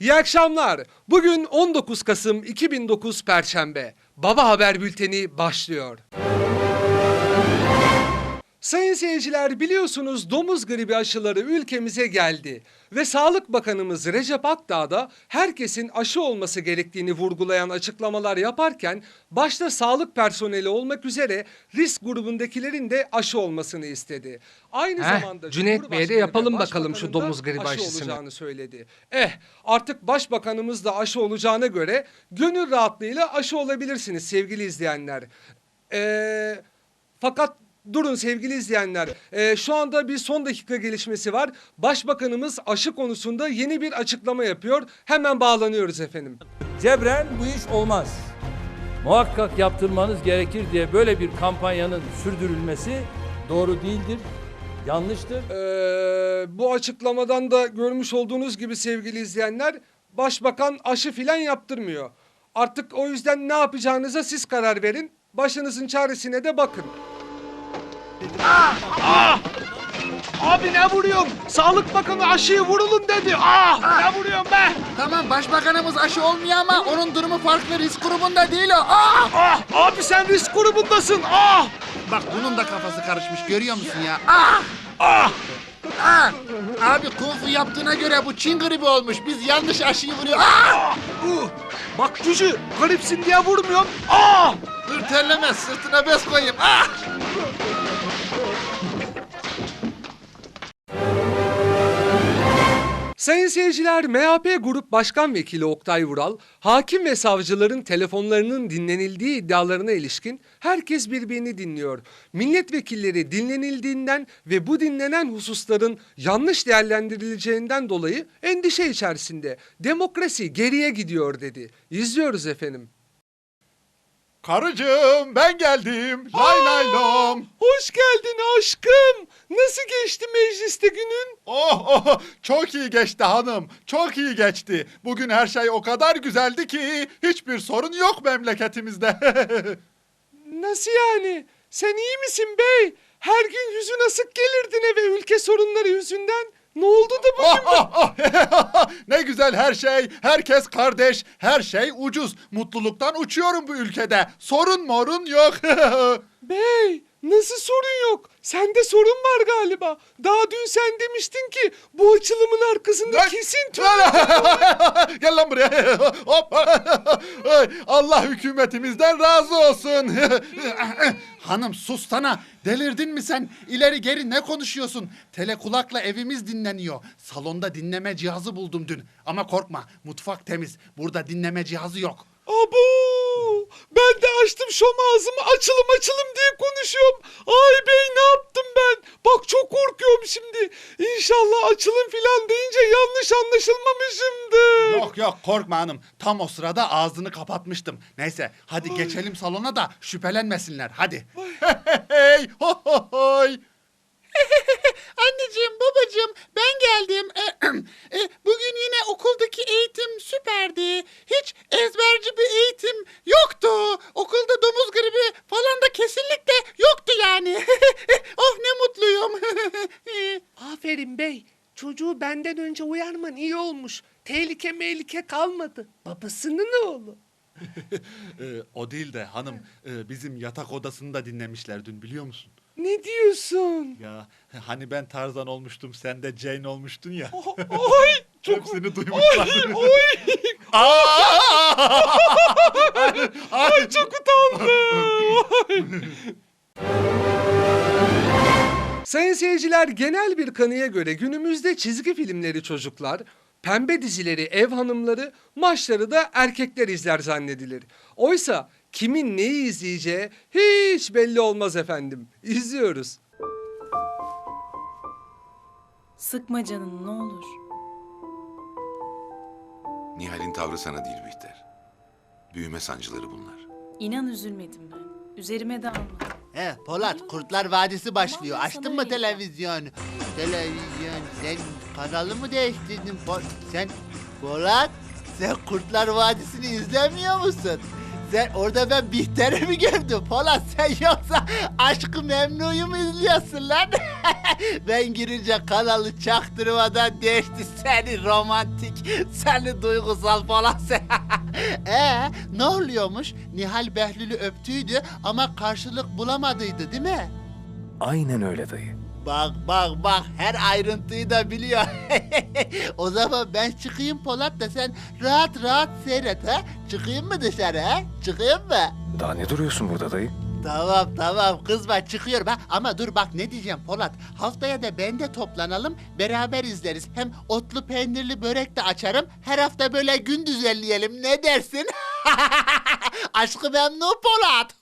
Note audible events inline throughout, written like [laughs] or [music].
İyi akşamlar. Bugün 19 Kasım 2009 Perşembe. Baba Haber Bülteni başlıyor. Sayın seyirciler biliyorsunuz domuz gribi aşıları ülkemize geldi. Ve Sağlık Bakanımız Recep Akdağ da herkesin aşı olması gerektiğini vurgulayan açıklamalar yaparken başta sağlık personeli olmak üzere risk grubundakilerin de aşı olmasını istedi. Aynı Heh, zamanda Cüneyt Bey'e de yapalım bakalım şu domuz gribi aşı aşısını. olacağını söyledi. Eh artık başbakanımız da aşı olacağına göre gönül rahatlığıyla aşı olabilirsiniz sevgili izleyenler. Eee fakat durun sevgili izleyenler. Eee, şu anda bir son dakika gelişmesi var. Başbakanımız aşı konusunda yeni bir açıklama yapıyor. Hemen bağlanıyoruz efendim. Cebren bu iş olmaz. Muhakkak yaptırmanız gerekir diye böyle bir kampanyanın sürdürülmesi doğru değildir, yanlıştır. Eee, bu açıklamadan da görmüş olduğunuz gibi sevgili izleyenler başbakan aşı filan yaptırmıyor. Artık o yüzden ne yapacağınıza siz karar verin. Başınızın çaresine de bakın. Abi ne vuruyorum? Sağlık Bakanı aşıyı vurulun dedi. Ah ne vuruyorum be? Tamam başbakanımız aşı olmuyor ama onun durumu farklı risk grubunda değil o. Aa! Ah abi sen risk grubundasın. Ah Bak bunun da kafası karışmış görüyor musun ya? Ah! Ah! Ah! Abi kung fu yaptığına göre bu Çin gribi olmuş. Biz yanlış aşıyı vuruyor. Ah! uh. Bak cücü garipsin diye vurmuyorum. Ah Dur terleme sırtına bez koyayım. Ah! Sayın seyirciler, MHP Grup Başkan Vekili Oktay Vural, hakim ve savcıların telefonlarının dinlenildiği iddialarına ilişkin herkes birbirini dinliyor. Milletvekilleri dinlenildiğinden ve bu dinlenen hususların yanlış değerlendirileceğinden dolayı endişe içerisinde. Demokrasi geriye gidiyor dedi. İzliyoruz efendim. Karıcığım ben geldim. Lay lay lom. Hoş geldin aşkım. Nasıl geçti mecliste günün? Oh oh çok iyi geçti hanım. Çok iyi geçti. Bugün her şey o kadar güzeldi ki hiçbir sorun yok memleketimizde. [laughs] Nasıl yani? Sen iyi misin bey? Her gün yüzün asık gelirdin eve ülke sorunları yüzünden. Ne oldu da bugün? Oh, oh, oh. ne güzel her şey. Herkes kardeş. Her şey ucuz. Mutluluktan uçuyorum bu ülkede. Sorun morun yok. [laughs] Bey nasıl sorun yok? Sende sorun var galiba. Daha dün sen demiştin ki bu açılımın arkasında Lan- kesin tüm... [laughs] Gel lan buraya. [laughs] Hop. [laughs] Ay, Allah hükümetimizden razı olsun. Hanım sustana. Delirdin mi sen? İleri geri ne konuşuyorsun? Telekulakla evimiz dinleniyor. Salonda dinleme cihazı buldum dün. Ama korkma mutfak temiz. Burada dinleme cihazı yok. Abo! Ben de açtım şom ağzımı açılım açılım diye konuşuyorum. Ay bey ne yaptım ben? Bak çok korkuyorum şimdi. İnşallah açılım filan deyince yanlış anlaşılmamışımdır. Yok yok korkma hanım. Tam o sırada ağzını kapatmıştım. Neyse hadi geçelim salona da şüphelenmesinler. Hadi. [laughs] Hey ho ho hoy. [laughs] Anneciğim babacığım ben geldim. [clears throat] E, Bugün yine okuldaki eğitim süperdi. Hiç ezberci bir eğitim yoktu. Okulda domuz gribi falan da kesinlikle yoktu yani. oh ne mutluyum. Aferin bey. Çocuğu benden önce uyarman iyi olmuş. Tehlike mehlike kalmadı. Babasının oğlu. [laughs] Ee, o değil de hanım e, bizim yatak odasını da dinlemişler dün biliyor musun? Ne diyorsun? Ya hani ben Tarzan olmuştum sen de Jane olmuştun ya. Ay [laughs] çok... Hepsini duymuşlar. Oy! [laughs] Aa! Ay çok utandım. Sayın seyirciler genel bir kanıya göre günümüzde çizgi filmleri çocuklar, pembe dizileri ev hanımları, maçları da erkekler izler zannedilir. Oysa kimin neyi izleyeceği hiç belli olmaz efendim. İzliyoruz. Sıkma canını ne olur. Nihal'in tavrı sana değil Bihter. Büyüme sancıları bunlar. İnan üzülmedim ben. Üzerime de almadım. He Polat Kurtlar Vadisi başlıyor. Açtın mı televizyonu? Televizyon sen kanalı mı değiştirdin? Po- sen Polat sen Kurtlar Vadisi'ni izlemiyor musun? Sen orada ben Bihter'i mi gördüm? Polat sen yoksa Aşkı Memnu'yu mu izliyorsun lan? [laughs] ben girince kanalı çaktırmadan değişti seni romantik, seni duygusal falan sen. [laughs] ee, ne oluyormuş? Nihal Behlül'ü öptüydü ama karşılık bulamadıydı değil mi? Aynen öyle dayı. Bak bak bak her ayrıntıyı da biliyor. [laughs] o zaman ben çıkayım Polat da sen rahat rahat seyret ha. Çıkayım mı dışarı ha? Çıkayım mı? Daha ne duruyorsun burada dayı? Tamam tamam kızma çıkıyorum ha. Ama dur bak ne diyeceğim Polat. Haftaya da ben de toplanalım beraber izleriz. Hem otlu peynirli börek de açarım. Her hafta böyle gün düzenleyelim ne dersin? [laughs] Aşkı memnun Polat.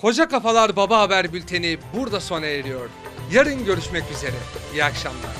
Koca Kafalar Baba Haber Bülteni burada sona eriyor. Yarın görüşmek üzere. İyi akşamlar.